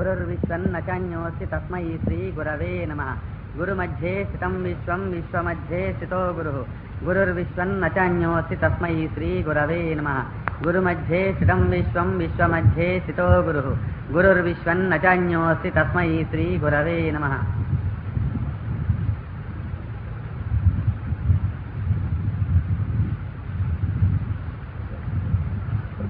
గురుర్విశ్వన్న చాన్యోస్తి తస్మై శ్రీ గురవే నమ. గురుమధ్యే స్థితం విశ్వం విశ్వమధ్యే స్థితో గురు. గురుర్విశ్వన్న చాన్యోస్తి తస్మై శ్రీ గురవే నమ. గురుమధ్యే స్థితం విశ్వం విశ్వమధ్యే స్థితో గురు. గురుర్విశ్వన్న చాన్యోస్తి తస్మై శ్రీ గురవే నమ.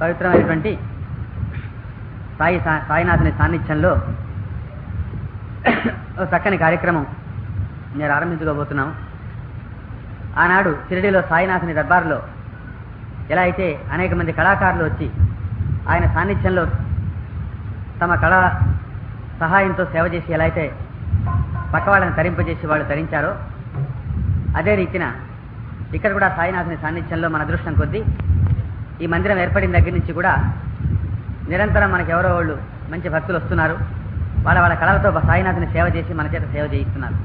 పవిత్రమైనటువంటి సాయి సాయినాథుని సాన్నిధ్యంలో చక్కని కార్యక్రమం నేను ఆరంభించుకోబోతున్నాం ఆనాడు షిరిడిలో సాయినాథుని దర్బార్లో ఎలా అయితే అనేక మంది కళాకారులు వచ్చి ఆయన సాన్నిధ్యంలో తమ కళా సహాయంతో సేవ చేసి ఎలా అయితే పక్కవాళ్ళని తరింపజేసి వాళ్ళు తరించారో అదే రీతిన ఇక్కడ కూడా సాయినాథుని సాన్నిధ్యంలో మన అదృష్టం కొద్దీ ఈ మందిరం ఏర్పడిన దగ్గర నుంచి కూడా నిరంతరం మనకి ఎవరో వాళ్ళు మంచి భక్తులు వస్తున్నారు. వాళ్ళ వాళ్ళ కళలతో సాయినాథుని సేవ చేసి మన చేత సేవ చేయిస్తున్నారు.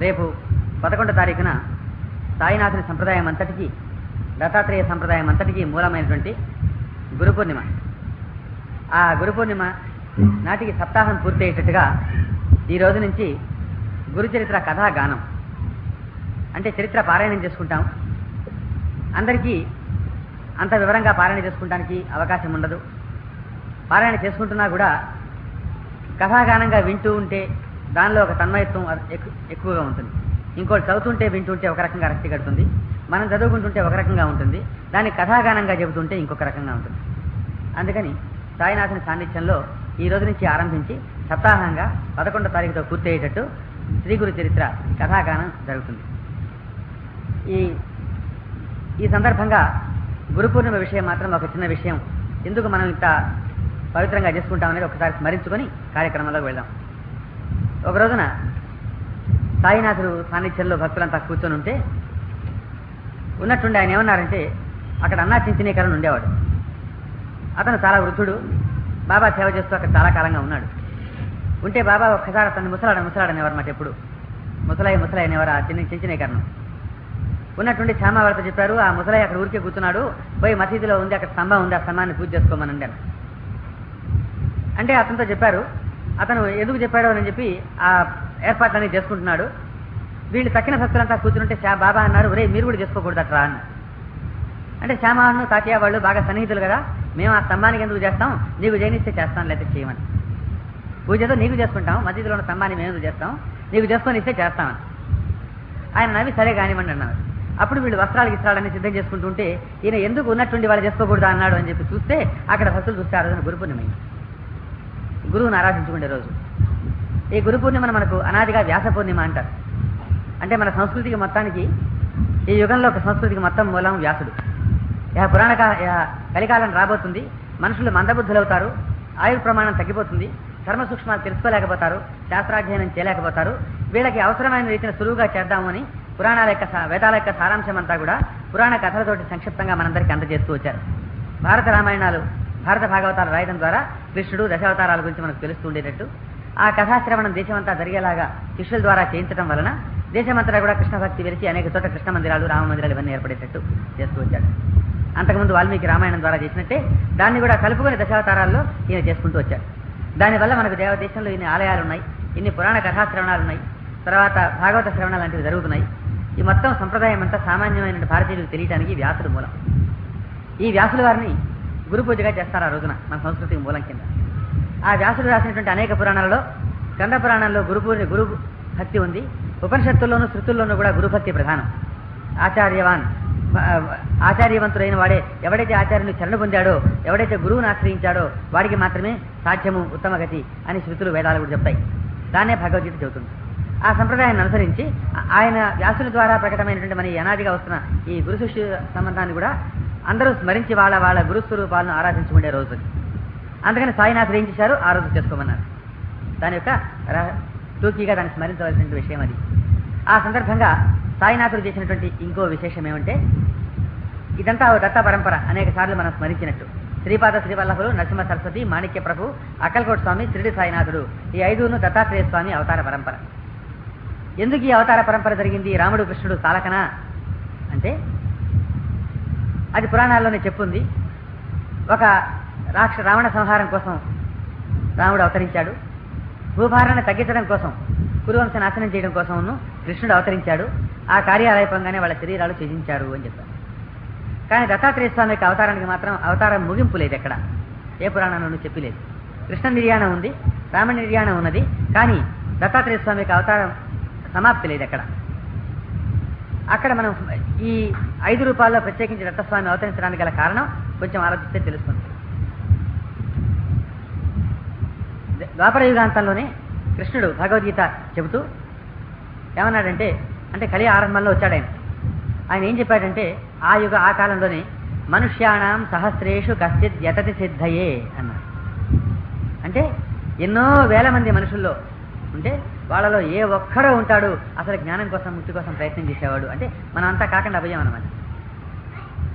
రేపు పదకొండో తారీఖున సాయినాథుని సంప్రదాయం అంతటికీ దత్తాత్రేయ సంప్రదాయం అంతటికీ మూలమైనటువంటి గురు పూర్ణిమ. ఆ గురు పూర్ణిమ నాటికి సప్తాహం పూర్తయ్యేటట్టుగా ఈ రోజు నుంచి గురు చరిత్ర కథా గానం. అంటే చరిత్ర పారాయణం చేసుకుంటాం. అందరికీ అంత వివరంగా పారాయణ చేసుకుంటానికి అవకాశం ఉండదు. పారాయణ చేసుకుంటున్నా కూడా కథాగానంగా వింటూ ఉంటే దానిలో ఒక తన్మయత్వం ఎక్కువగా ఉంటుంది. ఇంకోటి చదువుతుంటే వింటుంటే ఒక రకంగా రక్తి కడుతుంది. మనం చదువుకుంటుంటే ఒక రకంగా ఉంటుంది. దాన్ని కథాగానంగా చెబుతుంటే ఇంకొక రకంగా ఉంటుంది. అందుకని సాయినాథుని సాన్నిధ్యంలో ఈ రోజు నుంచి ఆరంభించి సప్తాహంగా పదకొండో తారీఖుతో పూర్తయ్యేటట్టు శ్రీ గురు చరిత్ర కథాగానం జరుగుతుంది. ఈ ఈ సందర్భంగా గురు పూర్ణిమ విషయం మాత్రం ఒక చిన్న విషయం. ఎందుకు మనం ఇంత పవిత్రంగా చేసుకుంటాం అనేది ఒకసారి స్మరించుకొని కార్యక్రమంలోకి వెళ్దాం. ఒక రోజున సాయినాథుడు సాన్నిధ్యంలో భక్తులంతా కూర్చొని ఉంటే ఉన్నట్టుండి ఆయన ఏమన్నారంటే అక్కడ అన్నా చింతనీకరణ ఉండేవాడు. అతను చాలా వృద్ధుడు బాబా సేవ చేస్తూ అక్కడ చాలా కాలంగా ఉన్నాడు. ఉంటే బాబా ఒక్కసారి అతన్ని ముసలాడ ముసలాడనేవారు మాట ఎప్పుడు? ముసలాయి ముసలాయి అనేవారు ఆ చిన్న చించనీకరణం ఉన్నట్టుండి శ్యామ చెప్పారు ఆ ముసలాయి అక్కడ ఊరికే కూర్చున్నాడు పోయి మసీదులో ఉంది అక్కడ స్తంభం ఉంది ఆ స్తంభాన్ని పూజ చేసుకోమని అన్నాను అంటే అతనితో చెప్పారు అతను ఎందుకు చెప్పాడో అని చెప్పి ఆ ఏర్పాట్లన్నీ చేసుకుంటున్నాడు. వీళ్ళు తక్కిన భక్తులంతా కూర్చుంటే శా బాబా అన్నారు ఒరే మీరు కూడా చేసుకోకూడదు అట్రా అన్న. అంటే శ్యామాను తాతయ్య వాళ్ళు బాగా సన్నిహితులు కదా మేము ఆ స్తంభానికి ఎందుకు చేస్తాం? నీకు జైనిస్తే చేస్తాం లేకపోతే చేయమని. పూజతో నీకు చేసుకుంటాం మధ్యలో ఉన్న స్తంభాన్ని మేము ఎందుకు చేస్తాం? నీకు చేసుకొని ఇస్తే చేస్తామని ఆయన నవ్వి సరే కానివ్వండి అన్నారు. అప్పుడు వీళ్ళు వస్త్రాలు ఇస్తాడని సిద్ధం చేసుకుంటుంటే ఈయన ఎందుకు ఉన్నట్టుండి వాళ్ళు చేసుకోకూడదు అన్నాడు అని చెప్పి చూస్తే అక్కడ భక్తులు చూస్తారు ఆ గురువుని ఆరాధించుకునే రోజు. ఈ గురు పూర్ణిమ మనకు అనాదిగా వ్యాస పూర్ణిమ అంటారు. అంటే మన సంస్కృతికి మొత్తానికి ఈ యుగంలో ఒక సంస్కృతికి మొత్తం మూలం వ్యాసుడు. ఇక పురాణ కలికాలం రాబోతుంది. మనుషులు మందబుద్ధులవుతారు. ఆయుర్ ప్రమాణం తగ్గిపోతుంది. ధర్మ సూక్ష్మాలు తెలుసుకోలేకపోతారు. శాస్త్రాధ్యయనం చేయలేకపోతారు. వీళ్ళకి అవసరమైన రీతిని సులువుగా చేద్దామని పురాణాల యొక్క వేదాల యొక్క సారాంశం అంతా కూడా పురాణ కథలతోటి సంక్షిప్తంగా మనందరికీ అందజేస్తూ వచ్చారు. భారత రామాయణాలు భారత భాగవతాలు రాయడం ద్వారా కృష్ణుడు దశావతారాల గురించి మనకు తెలుస్తూ ఉండేటట్టు. ఆ కథాశ్రవణం దేశమంతా జరిగేలాగా శిష్యుల ద్వారా చేయించడం వలన దేశమంతటా కూడా కృష్ణ భక్తి వెలిసి అనేక చోట్ల కృష్ణ మందిరాలు రామ మందిరాలు ఇవన్నీ ఏర్పడేటట్టు చేస్తూ వచ్చాడు. అంతకుముందు వాల్మీకి రామాయణం ద్వారా చేసినట్టే దాన్ని కూడా కలుపుకొని దశావతారాల్లో ఈయన చేసుకుంటూ వచ్చాడు. దానివల్ల మనకు దేవదేశంలో ఇన్ని ఆలయాలు ఉన్నాయి ఇన్ని పురాణ కథాశ్రవణాలు ఉన్నాయి తర్వాత భాగవత శ్రవణ లాంటివి జరుగుతున్నాయి. ఈ మొత్తం సంప్రదాయం అంతా సామాన్యమైన భారతీయులకు తెలియడానికి వ్యాసుడు మూలం. ఈ వ్యాసుల వారిని గురు పూజగా చేస్తారు ఆ రోజున మన సంస్కృతికి మూలం కింద. ఆ వ్యాసుడు రాసినటువంటి అనేక పురాణాలలో కంద పురాణంలో గురు పూజ గురు భక్తి ఉంది. ఉపనిషత్తుల్లోనూ శృతుల్లోనూ కూడా గురుభక్తి ప్రధానం. ఆచార్యవాన్ ఆచార్యవంతుడైన వాడే ఎవడైతే ఆచార్యుని చరణ పొందాడో ఎవడైతే గురువును ఆశ్రయించాడో వాడికి మాత్రమే సాధ్యము ఉత్తమ గతి అని శృతులు వేదాలు కూడా చెప్తాయి. దాన్నే భగవద్గీత చెబుతుంది. ఆ సంప్రదాయాన్ని అనుసరించి ఆయన వ్యాసుల ద్వారా ప్రకటమైనటువంటి మన ఈ అనాదిగా వస్తున్న ఈ గురు శిష్యు సంబంధాన్ని కూడా అందరూ స్మరించి వాళ్ళ వాళ్ళ గురు స్వరూపాలను ఆరాధించుకునే రోజు. అందుకని సాయినాథుడు ఏం చేశారు? ఆ రోజు చేసుకోమన్నారు. దాని యొక్క టూకీగా దాన్ని స్మరించవలసిన విషయం అది. ఆ సందర్భంగా సాయినాథుడు చేసినటువంటి ఇంకో విశేషం ఏమంటే ఇదంతా ఓ దత్త పరంపర. అనేక సార్లు మనం స్మరించినట్టు. శ్రీపాద శ్రీవల్లభులు నరసింహ సరస్వతి మాణిక్య ప్రభు అక్కల్కోట్ స్వామి త్రిడి సాయినాథుడు ఈ ఐదును దత్తాత్రేయ స్వామి అవతార పరంపర. ఎందుకు ఈ అవతార పరంపర జరిగింది? రాముడు కృష్ణుడు సాలకనా? అంటే అది పురాణాల్లోనే చెప్పుంది. ఒక రాక్ష రావణ సంహారం కోసం రాముడు అవతరించాడు. భూభారాన్ని తగ్గించడం కోసం కురువంశ నాశనం చేయడం కోసం కృష్ణుడు అవతరించాడు. ఆ కార్యాలయపంగానే వాళ్ళ శరీరాలు త్యజించారు అని చెప్పారు. కానీ దత్తాత్రేయ స్వామి యొక్క అవతారానికి మాత్రం అవతారం ముగింపు లేదు ఎక్కడ. ఏ పురాణంలోనూ చెప్పలేదు. కృష్ణ నిర్యాణం ఉంది రామ నిర్యాణం ఉన్నది కానీ దత్తాత్రేయ స్వామి యొక్క అవతారం సమాప్తి లేదు ఎక్కడ. అక్కడ మనం ఈ ఐదు రూపాల్లో ప్రత్యేకించి దత్తస్వామి అవతరించడానికి గల కారణం కొంచెం ఆలోచిస్తే తెలుస్తుంది. ద్వాపర యుగాంతంలోనే కృష్ణుడు భగవద్గీత చెబుతూ ఏమన్నాడంటే అంటే కలి ఆరంభంలో వచ్చాడు ఆయన. ఆయన ఏం చెప్పాడంటే ఆ యుగ ఆ కాలంలోనే మనుష్యాణం సహస్రేషు కశ్చిత్ యతతి సిద్ధయే అన్నాడు. అంటే ఎన్నో వేల మంది మనుషుల్లో ఉంటే వాళ్ళలో ఏ ఒక్కడో ఉంటాడు అసలు జ్ఞానం కోసం ముక్తి కోసం ప్రయత్నం చేసేవాడు. అంటే మనం అంతా కాకుండా అభయం అనమాట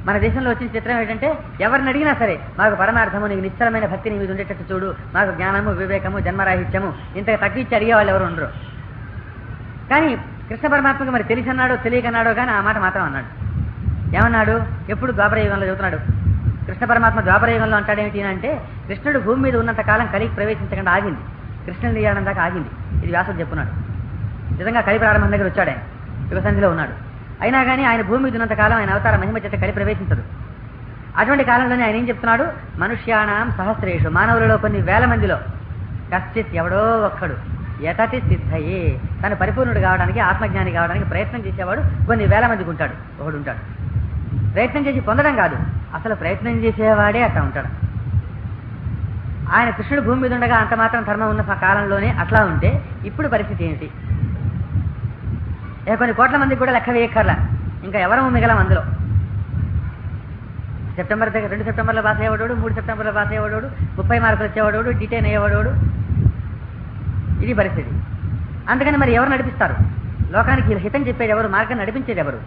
మన దేశంలో వచ్చిన చిత్రం ఏంటంటే ఎవరిని అడిగినా సరే మాకు పరమార్థము నీకు నిశ్చలమైన భక్తి నీ మీద ఉండేటట్టు చూడు మాకు జ్ఞానము వివేకము జన్మరాహిత్యము ఇంతగా తగ్గించి అడిగే వాళ్ళు ఎవరు ఉండరు. కానీ కృష్ణ పరమాత్మకు మరి తెలిసి అన్నాడో తెలియకన్నాడో కానీ ఆ మాట మాత్రం అన్నాడు. ఏమన్నాడు? ఎప్పుడు ద్వాపర యుగంలో చదువుతున్నాడు. కృష్ణ పరమాత్మ ద్వాపర యుగంలో అంటాడేమిటి అంటే కృష్ణుడు భూమి మీద ఉన్నంత కాలం కలిగి ప్రవేశించకుండా ఆగింది. కృష్ణుని నిర్యాణం దాకా ఆగింది. ఇది వ్యాసుడు చెప్పున్నాడు. నిజంగా కలి ప్రారంభం దగ్గర వచ్చాడు. ఆయన సంధిలో ఉన్నాడు. అయినా కానీ ఆయన భూమి మీద ఉన్నంత కాలం ఆయన అవతార మహిమ చేత కలి ప్రవేశించదు. అటువంటి కాలంలోనే ఆయన ఏం చెప్తున్నాడు? మనుష్యాణం సహస్రేషు. మానవులలో కొన్ని వేల మందిలో కశ్చిత్ ఎవడో ఒక్కడు. యతతి సిద్ధయే. తను పరిపూర్ణుడు కావడానికి ఆత్మజ్ఞాని కావడానికి ప్రయత్నం చేసేవాడు కొన్ని వేల మందికి ఉంటాడు. ఒకడు ఉంటాడు. ప్రయత్నం చేసి పొందడం కాదు. అసలు ప్రయత్నం చేసేవాడే అట్లా ఉంటాడు. ఆయన కృష్ణుడు భూమి మీద ఉండగా అంత మాత్రం ధర్మం ఉన్న కాలంలోనే అట్లా ఉంటే ఇప్పుడు పరిస్థితి ఏంటి కొన్ని కోట్ల మందికి కూడా లెక్క వేయక్కర్లా. ఇంకా ఎవరూ మిగలం అందులో? సెప్టెంబర్ దగ్గర రెండు సెప్టెంబర్లో పాస్ అయ్యేవాడు మూడు సెప్టెంబర్లో పాస్ అయ్యేవాడు ముప్పై మార్కులు వచ్చేవాడు డిటైన్ అయ్యేవాడు ఇది పరిస్థితి. అందుకని మరి ఎవరు నడిపిస్తారు? లోకానికి హితం చెప్పేది ఎవరు? మార్గం నడిపించేది ఎవరు?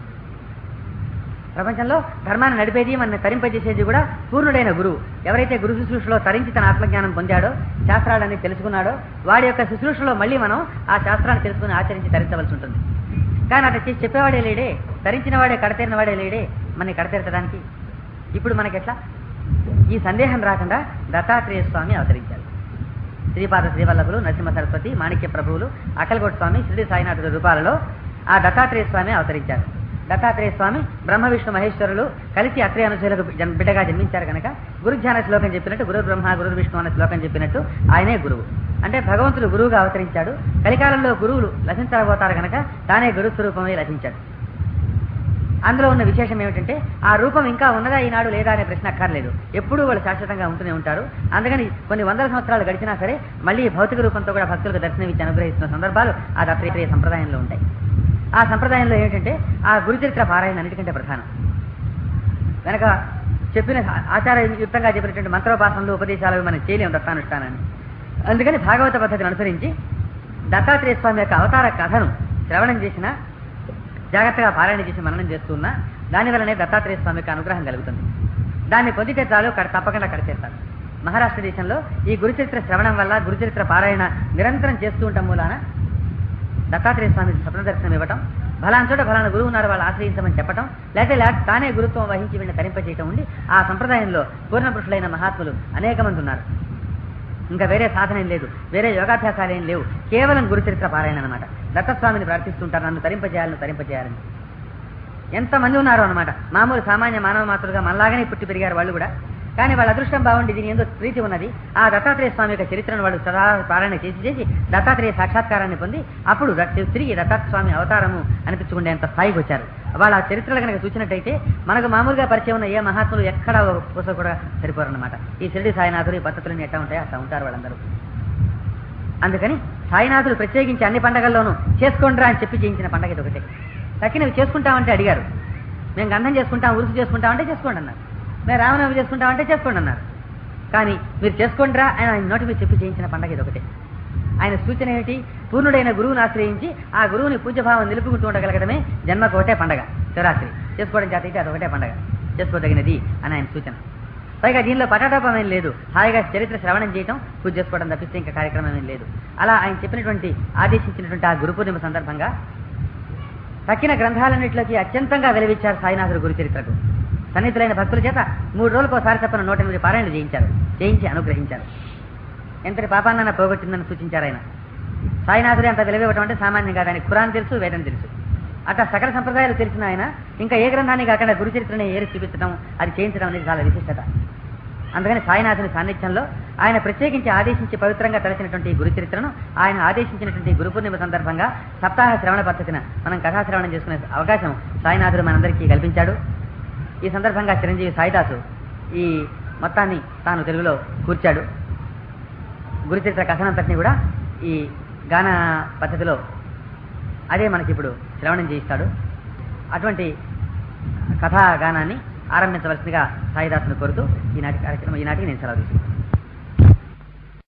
ప్రపంచంలో ధర్మాన్ని నడిపేది మన తరింపజేసేది కూడా పూర్ణుడైన గురువు. ఎవరైతే గురు శుశ్రూషలో తరించి తన ఆత్మజ్ఞానం పొందాడో శాస్త్రాలని తెలుసుకున్నాడో వాడి యొక్క శుశ్రూషలో మళ్ళీ మనం ఆ శాస్త్రాన్ని తెలుసుకుని ఆచరించి తరించవలసి ఉంటుంది. కానీ అట్లా చేసి చెప్పేవాడే లేడే ధరించిన వాడే కడతీరిన వాడే లేడే మనని కడతీర్చడానికి. ఇప్పుడు మనకెట్లా ఈ సందేహం రాకుండా దత్తాత్రేయ స్వామి అవతరించారు. శ్రీపాద శ్రీవల్లభులు నరసింహ సరస్వతి మాణిక్య ప్రభువులు అకల్గోట్ స్వామి షిరిడి సాయినాథుడు రూపాలలో ఆ దత్తాత్రేయ స్వామి అవతరించారు. దత్తాత్రేయ స్వామి బ్రహ్మ విష్ణు మహేశ్వరులు కలిసి అత్రేయ అనుచరులకు బిడ్డగా జన్మించారు కనుక గురుధ్యాన శ్లోకం చెప్పినట్టు గురు బ్రహ్మ గురు విష్ణు అనే శ్లోకం చెప్పినట్టు ఆయనే గురువు. అంటే భగవంతుడు గురువుగా అవతరించాడు కలికాలంలో గురువులు లభించబోతారు కనుక తానే గురు స్వరూపమై లభించాడు అందులో ఉన్న విశేషం ఏమిటంటే ఆ రూపం ఇంకా ఉన్నదా ఈనాడు లేదా అనే ప్రశ్న అక్కర్లేదు. ఎప్పుడూ వాళ్ళు శాశ్వతంగా ఉంటూనే ఉంటారు. అందుకని కొన్ని వందల సంవత్సరాలు గడిచినా సరే మళ్ళీ భౌతిక రూపంతో కూడా భక్తులకు దర్శనమిచ్చి అనుగ్రహిస్తున్న సందర్భాలు ఆ దత్తాత్రేయ సంప్రదాయంలో ఉంటాయి. ఆ సంప్రదాయంలో ఏంటంటే ఆ గురుచరిత్ర పారాయణ అన్నిటికంటే ప్రధానం. వెనక చెప్పిన ఆచారయుక్తంగా చెప్పినటువంటి మంత్రోపాసనలు ఉపదేశాలు మనం చేయలేము దత్తానుష్ఠానాన్ని. అందుకని భాగవత పద్ధతిని అనుసరించి దత్తాత్రేయ స్వామి యొక్క అవతార కథను శ్రవణం చేసిన జాగ్రత్తగా పారాయణ చేసి మననం చేస్తున్నా దానివల్లనే దత్తాత్రేయ స్వామి యొక్క అనుగ్రహం కలుగుతుంది. దాన్ని పొందితే చాలు తప్పకుండా కడచేస్తారు. మహారాష్ట్ర దేశంలో ఈ గురుచరిత్ర శ్రవణం వల్ల గురుచరిత్ర పారాయణ నిరంతరం చేస్తూ ఉండటం మూలాన దత్తాత్రేయ స్వామి స్వప్న దర్శనం ఇవ్వటం ఫలానా చోట ఫలానా గురువు ఉన్నారు వాళ్ళు ఆశ్రయించమని చెప్పటం లేకపోతే తానే గురుత్వం వహించి వీళ్ళని తరింపచేయటం ఉండి ఆ సంప్రదాయంలో పూర్ణపురుషులైన మహాత్ములు అనేక మంది ఉన్నారు. ఇంకా వేరే సాధన ఏం లేదు వేరే యోగాభ్యాసాలు ఏం లేవు కేవలం గురుచరిత్ర పారాయణ అనమాట దత్తస్వామిని ప్రార్థిస్తుంటారు నన్ను తరింపజేయాలని తరింపజేయాలని ఎంతమంది ఉన్నారు అనమాట మామూలు సామాన్య మానవ మాతృగా మనలాగానే పుట్టి పెరిగారు వాళ్ళు కూడా. కానీ వాళ్ళ అదృష్టం బాగుండి దీని ఎందుకు ప్రీతి ఉన్నది. ఆ దత్తాత్రేయ స్వామి యొక్క చరిత్రను వాళ్ళు సదా పారాయణ చేసి చేసి దత్తాత్రేయ సాక్షాత్కారాన్ని పొంది అప్పుడు తిరిగి దత్తాత్ర స్వామి అవతారము అనిపించుకునేంత స్థాయికి వచ్చారు. వాళ్ళ ఆ చరిత్రలు కనుక చూసినట్టయితే మనకు మామూలుగా పరిచయం ఉన్న ఏ మహాత్ములు ఎక్కడ పూస కూడా సరిపోరన్నమాట. ఈ షిరిడి సాయినాథులు ఈ పద్ధతులు ఎట్లా ఉంటాయో అట్లా ఉంటారు వాళ్ళందరూ. అందుకని సాయినాథులు ప్రత్యేకించి అన్ని పండగల్లోనూ చేసుకోండిరా అని చెప్పి చేయించిన పండగ ఇది ఒకటే. తక్కినవి చేసుకుంటామంటే అడిగారు. మేము గంధం చేసుకుంటాం ఉరుసు చేసుకుంటామంటే చేసుకోండి అన్నారు. మేము రామనవమి చేసుకుంటామంటే చేసుకోండి అన్నారు కానీ మీరు చేసుకోండిరా ఆయన ఆయన నోటి మీద చెప్పి చేయించిన పండగ ఇది ఒకటే. ఆయన సూచన ఏమిటి? పూర్ణుడైన గురువుని ఆశ్రయించి ఆ గురువుని పూజ్యభావం నిలుపుకుంటూ ఉండగలగడమే జన్మకు ఒకటే పండగ శివరాత్రి. చేసుకోవడం చేత అయితే అది ఒకటే పండగ చేసుకోదగినది అని ఆయన సూచన. పైగా దీనిలో పటాటోపం ఏం లేదు. హాయిగా చరిత్ర శ్రవణం చేయటం పూజ చేసుకోవడం తప్పిస్తే ఇంకా కార్యక్రమం ఏం లేదు. అలా ఆయన చెప్పినటువంటి ఆదేశించినటువంటి ఆ గురు పూర్ణిమ సందర్భంగా తక్కిన గ్రంథాలన్నింటిలోకి అత్యంతంగా వెలివిచ్చారు సాయినాథుడు గురు చరిత్రకు సన్నిహితులైన భక్తుల చేత మూడు రోజులకు ఒకసారి చెప్పిన నూట ఎనిమిది పారాయణలు చేయించారు. చేయించి అనుగ్రహించారు. ఎంతటి పాపాన్న పోగొట్టిందని సూచించారు ఆయన. సాయినాథుడు అంత విలువివ్వటం అంటే సామాన్యం కాదని ఖురాన్ తెలుసు వేదం తెలుసు. అట్లా సకల సంప్రదాయాలు తెలిసిన ఆయన ఇంకా ఏ గ్రంథాన్ని కాకుండా గురుచరిత్రని ఏరి చూపించడం అది చేయించడం అనేది చాలా విశిష్టత. అందుకని సాయినాథుని సాన్నిధ్యంలో ఆయన ప్రత్యేకించి ఆదేశించి పవిత్రంగా తలచినటువంటి గురుచరిత్రను గురు చరిత్రను ఆయన ఆదేశించినటువంటి గురు పూర్ణిమ సందర్భంగా సప్తాహ శ్రవణ పద్ధతిన మనం కథాశ్రవణం చేసుకునే అవకాశం సాయినాథుడు మనందరికీ కల్పించాడు. ఈ సందర్భంగా చిరంజీవి సాయిదాసు ఈ మొత్తాన్ని తాను తెలుగులో కూర్చాడు. గురుచరిత్ర కథనంతటిని కూడా ఈ గాన పద్ధతిలో అదే మనకి ఇప్పుడు శ్రవణం చేయిస్తాడు. అటువంటి కథా గానాన్ని ఆరంభించవలసిందిగా సాయిదాసును కోరుతూ ఈనాటి కార్యక్రమం ఈనాటికి నేను సెలవు తీసుకుంటాను